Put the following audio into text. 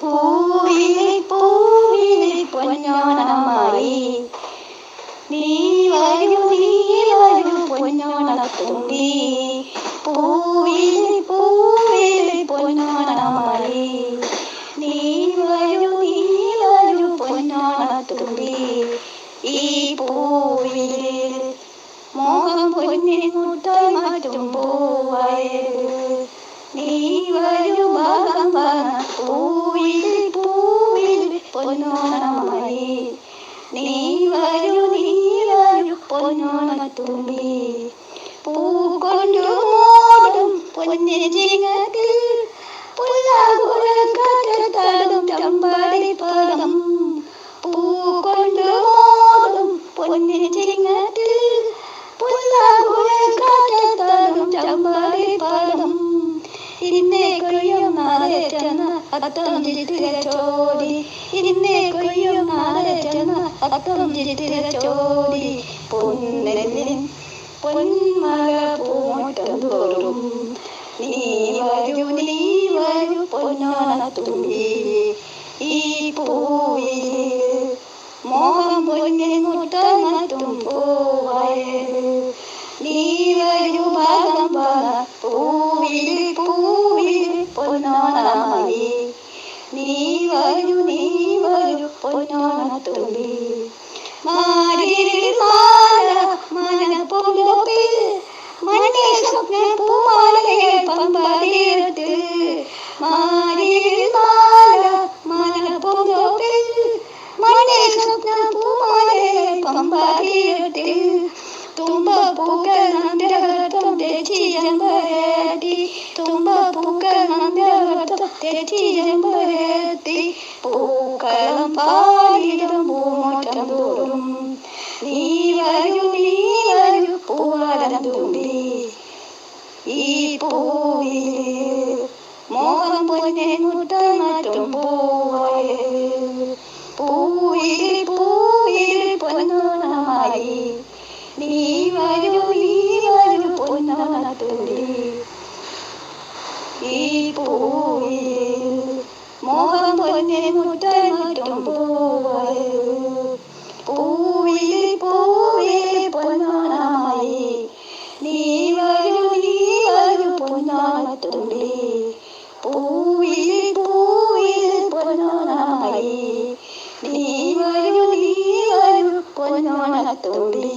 പൂവിളി പൂവിനെ പൊന്നോണമായി. നീ വരൂ നീ വരൂ പൊന്നോണത്തുമ്പി. പൂവിനെ പൂവിനെ പൊന്നോണമായി. നീ വരൂ നീ വരൂ പൊന്നോണത്തുമ്പി. ഈ പൂവിൽ മോഹം പൊന്നിനെ മുട്ടായി മാറ്റും പൂവായ നീ വരൂ ഭാഗം വാങ്ങ പൂവിൽ പൂവിൽ പൊന്നോണമായി നീ വരൂ നീ വരൂ പൊന്നോണ തുമ്പി. കൊണ്ടു മോടും പൊന്നിരിങ്ങത്തിൽ പുല്ലാകുളം കാറ്റത്താടും ചമ്പാടി പാടം പൂ കൊണ്ടു മോടും അത്തം ചോടി ഇന്നെ കൊയ്യും ചെന്ന് അത്തം ചിത്തിര ചോടി പൊന്നെല്ലിൻ പൊന്മഴ പൂമുറ്റം തോറും നീ വരൂ നീ വരൂ പൊന്നോണത്തുമ്പി ഈ പൊന്നോണത്തുമ്പി മാരിൽ മാല മന പൂങ്കൊപ്പിൽ മണ്ണിൽ സ്വപ്ന പൂമാലകൾ പമ്പാതീരത്തിൽ മാരിൽ മാല മന പൂങ്കൊപ്പിൽ മണ്ണിൽ സ്വപ്ന പൂമാലകൾ പമ്പാതീരത്തിൽ തുമ്പ പൂക്കൾ നന്ദരവട്ടം തെച്ചിയമ്പരത്തി തുമ്പ പൂക്കൾ നന്ദരവട്ടം നീ വരൂ നീ വരൂ പൂവാടം തുമ്പി ഈ പൂവിൽ മോഹം പൊന്നെ മുട്ടായി മാറ്റും പൂവയൽ പൂവിൽ പൂവിൽ പൊന്നോണമായി. നീ വരൂ നീ വരൂ പൊന്നോണത്തുള്ളി ഈ പൂവിൽ മോഹം പൊന്നെ മുട്ടായി തുടി